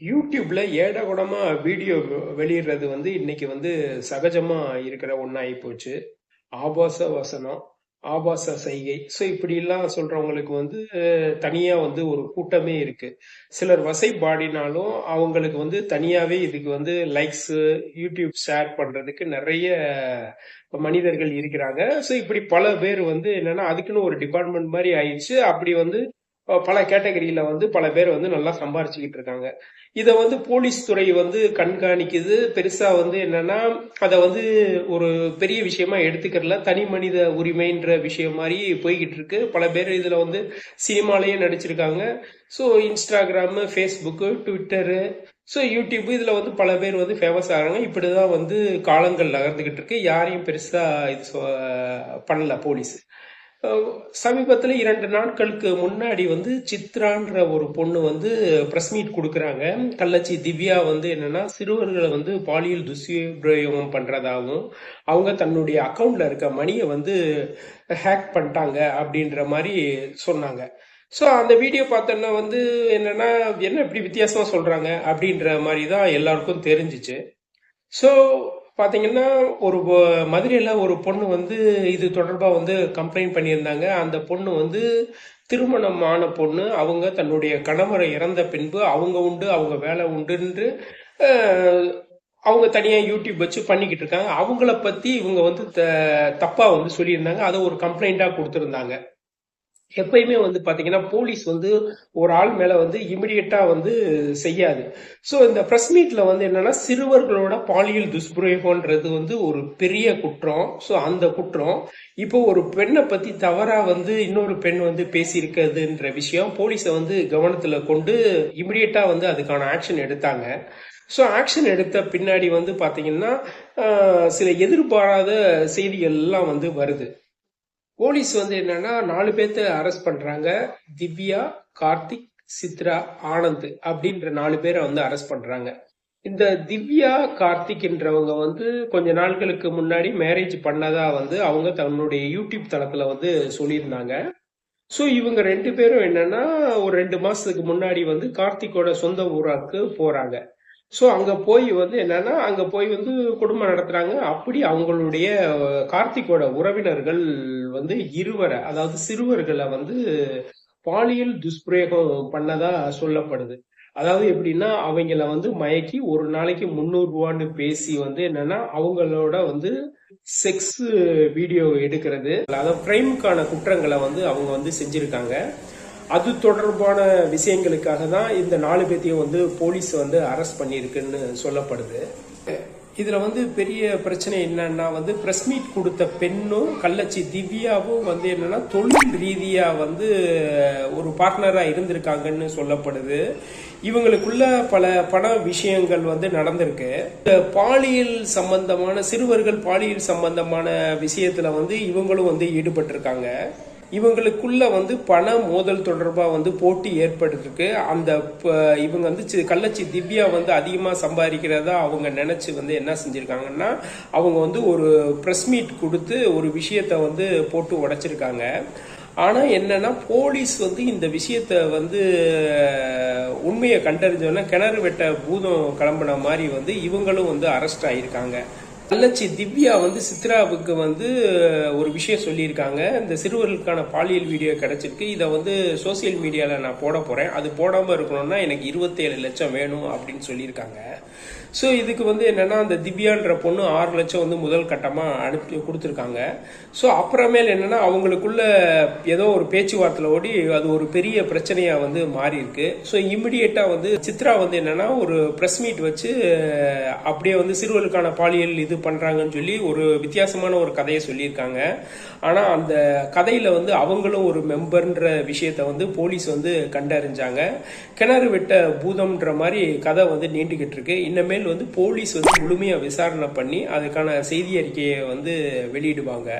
யூடியூப்ல ஏடகுடமா வீடியோ வெளியிடுறது வந்து இன்னைக்கு வந்து சகஜமா இருக்கிற ஒண்ணாகி போச்சு. ஆபாச வசனம் ஆபாச செய்கை ஸோ இப்படிலாம் சொல்றவங்களுக்கு வந்து தனியா வந்து ஒரு கூட்டமே இருக்கு. சிலர் வசை பாடினாலும் அவங்களுக்கு வந்து தனியாவே இதுக்கு வந்து லைக்ஸ் யூடியூப் ஷேர் பண்றதுக்கு நிறைய மனிதர்கள் இருக்கிறாங்க. ஸோ இப்படி பல பேர் வந்து என்னன்னா அதுக்குன்னு ஒரு டிபார்ட்மெண்ட் மாதிரி ஆயிடுச்சு. அப்படி வந்து பல கேட்டகரியில வந்து பல பேர் வந்து நல்லா சம்பாரிச்சுக்கிட்டு இருக்காங்க. இதை வந்து போலீஸ் துறை வந்து கண்காணிக்குது. பெருசா வந்து என்னன்னா அதை வந்து ஒரு பெரிய விஷயமா எடுத்துக்கிறல. தனி மனித உரிமைன்ற விஷயம் மாதிரி போய்கிட்டு இருக்கு. பல பேர் இதுல வந்து சினிமாலேயே நடிச்சிருக்காங்க. So Instagram Facebook Twitter so YouTube இதில் வந்து பல பேர் வந்து ஃபேமஸ் ஆகிறாங்க. இப்படி தான் வந்து காலங்கள் நகர்ந்துகிட்டு இருக்கு. யாரையும் பெருசாக இது சொ- பண்ணல போலீஸ். சமீபத்தில் இரண்டு நாட்களுக்கு முன்னாடி வந்து சித்ரான்ற ஒரு பொண்ணு வந்து ப்ரெஸ் மீட் கொடுக்குறாங்க. கள்ளச்சி திவ்யா வந்து என்னன்னா சிறுவர்களை வந்து பாலியல் துஷ்பிரயோகம் பண்ணுறதாகவும் அவங்க தன்னுடைய அக்கௌண்ட்ல இருக்க மணியை வந்து ஹேக் பண்ணிட்டாங்க அப்படின்ற மாதிரி சொன்னாங்க. ஸோ அந்த வீடியோ பார்த்தோன்னா வந்து என்னன்னா என்ன இப்படி வித்தியாசமாக சொல்கிறாங்க அப்படின்ற மாதிரி தான் எல்லாருக்கும் தெரிஞ்சிச்சு. ஸோ பார்த்தீங்கன்னா ஒரு மதுரையில் ஒரு பொண்ணு வந்து இது தொடர்பாக வந்து கம்ப்ளைண்ட் பண்ணியிருந்தாங்க. அந்த பொண்ணு வந்து திருமணம் ஆன பொண்ணு. அவங்க தன்னுடைய கணவரை இறந்த பின்பு அவங்க உண்டு அவங்க வேலை உண்டுன்று அவங்க தனியாக யூடியூப் வச்சு பண்ணிக்கிட்டு இருக்காங்க. அவங்கள பற்றி இவங்க வந்து த- தப்பாக வந்து சொல்லியிருந்தாங்க. அதை ஒரு கம்ப்ளைண்ட்டாக கொடுத்துருந்தாங்க. எப்பயுமே வந்து பாத்தீங்கன்னா போலீஸ் வந்து ஒரு ஆள் மேல வந்து இமிடியட்டா வந்து செய்யாது. சோ இந்த பிரஸ் மீட்ல வந்து என்னன்னா சிறுவர்களோட பாலியல் துஷ்பிரயோகம்ன்றது வந்து ஒரு பெரிய குற்றம். சோ அந்த குற்றம். இப்போ ஒரு பெண்ணை பத்தி தவறா வந்து இன்னொரு பெண் வந்து பேசியிருக்கிறதுன்ற விஷயம் போலீஸை வந்து கவனத்துல கொண்டு இமிடியட்டா வந்து அதுக்கான ஆக்ஷன் எடுத்தாங்க. ஸோ ஆக்ஷன் எடுத்த பின்னாடி வந்து பார்த்தீங்கன்னா சில எதிர்பாராத செய்திகள் எல்லாம் வந்து வருது. போலீஸ் வந்து என்னன்னா நாலு பேர்த்த அரெஸ்ட் பண்றாங்க. திவ்யா கார்த்திக் சித்ரா ஆனந்த் அப்படின்ற நாலு பேரை வந்து அரெஸ்ட் பண்றாங்க. இந்த திவ்யா கார்த்திக்ன்றவங்க வந்து கொஞ்ச நாட்களுக்கு முன்னாடி மேரேஜ் பண்ணதா வந்து அவங்க தன்னுடைய யூடியூப் தளத்துல வந்து சொல்லியிருந்தாங்க. ஸோ இவங்க ரெண்டு பேரும் என்னன்னா ஒரு ரெண்டு மாசத்துக்கு முன்னாடி வந்து கார்த்திக்கோட சொந்த ஊராக்கு போறாங்க. ஸோ அங்க போய் வந்து என்னன்னா அங்க போய் வந்து குடும்பம் நடத்துறாங்க. அப்படி அவங்களுடைய கார்த்திக்கோட உறவினர்கள் வந்து இருவரை அதாவது சிறுவர்களை வந்து பாலியல் துஷ்பிரயோகம் பண்ணதா சொல்லப்படுது. அதாவது எப்படின்னா அவங்கள வந்து மயக்கி ஒரு நாளைக்கு முந்நூறு ரூபான்னு பேசி வந்து என்னன்னா அவங்களோட வந்து செக்ஸ் வீடியோ எடுக்கிறது. அதாவது பிரைமுக்கான குற்றங்களை வந்து அவங்க வந்து செஞ்சிருக்காங்க. அது தொடர்பான விஷயங்களுக்காக தான் இந்த நாலு பேத்தையும் வந்து போலீஸ் வந்து அரெஸ்ட் பண்ணியிருக்குன்னு சொல்லப்படுது. இதில் வந்து பெரிய பிரச்சனை என்னன்னா வந்து பிரஸ் மீட் கொடுத்த பெண்ணும் கள்ளச்சி திவ்யாவும் வந்து என்னன்னா தொழில் ரீதியாக வந்து ஒரு பார்ட்னராக இருந்திருக்காங்கன்னு சொல்லப்படுது. இவங்களுக்குள்ள பல பண விஷயங்கள் வந்து நடந்திருக்கு. பாலியல் சம்பந்தமான சிறுவர்கள் பாலியல் சம்பந்தமான விஷயத்துல வந்து இவங்களும் வந்து ஈடுபட்டிருக்காங்க. இவங்களுக்குள்ள வந்து பண மோதல் தொடர்பாக வந்து போட்டி ஏற்பட்டுருக்கு. அந்த ப- இவங்க வந்து கள்ளச்சி திவ்யா வந்து அதிகமாக சம்பாதிக்கிறதா அவங்க நினச்சி வந்து என்ன செஞ்சுருக்காங்கன்னா அவங்க வந்து ஒரு ப்ரெஸ் மீட் கொடுத்து ஒரு விஷயத்தை வந்து போட்டு உடைச்சிருக்காங்க. ஆனால் என்னன்னா போலீஸ் வந்து இந்த விஷயத்த வந்து உண்மையை கண்டறிஞ்சோன்னா கிணறு வெட்ட பூதம் கிளம்புன மாதிரி வந்து இவங்களும் வந்து அரெஸ்ட் ஆகியிருக்காங்க கள்ளச்சி திவ்யா வந்து சித்ராவுக்கு வந்து ஒரு விஷயம் சொல்லியிருக்காங்க. இந்த சிறுவர்களுக்கான பாலியல் வீடியோ கிடைச்சிருக்கு. இதை வந்து சோசியல் மீடியாவில் நான் போட போகிறேன் அது போடாமல் இருக்கணும்னா எனக்கு இருபத்தேழு லட்சம் வேணும் அப்படின்னு சொல்லியிருக்காங்க. ஸோ இதுக்கு வந்து என்னென்னா அந்த திவ்யான்ற பொண்ணு ஆறு லட்சம் வந்து முதல் கட்டமாக அனுப்பி கொடுத்துருக்காங்க. ஸோ அப்புறமேல் என்னன்னா அவங்களுக்குள்ள ஏதோ ஒரு பேச்சுவார்த்தையில் ஓடி அது ஒரு பெரிய பிரச்சனையாக வந்து மாறி இருக்கு ஸோ இமிடியேட்டாக வந்து சித்ரா வந்து என்னென்னா ஒரு ப்ரெஸ் மீட் வச்சு அப்படியே வந்து சிறுவர்களுக்கான பாலியல் இது பண்ணுறாங்கன்னு சொல்லி ஒரு வித்தியாசமான ஒரு கதையை சொல்லியிருக்காங்க. ஆனால் அந்த கதையில் வந்து அவங்களும் ஒரு மெம்பர்ன்ற விஷயத்த வந்து போலீஸ் வந்து கண்டறிஞ்சாங்க. கிணறு விட்ட பூதம்ன்ற மாதிரி கதை வந்து நீண்டுகிட்டு இருக்கு. மேல் வந்து போலீஸ் வந்து முழுமையாக விசாரணை பண்ணி அதுக்கான செய்தி அறிக்கையை வந்து வெளியிடுவாங்க.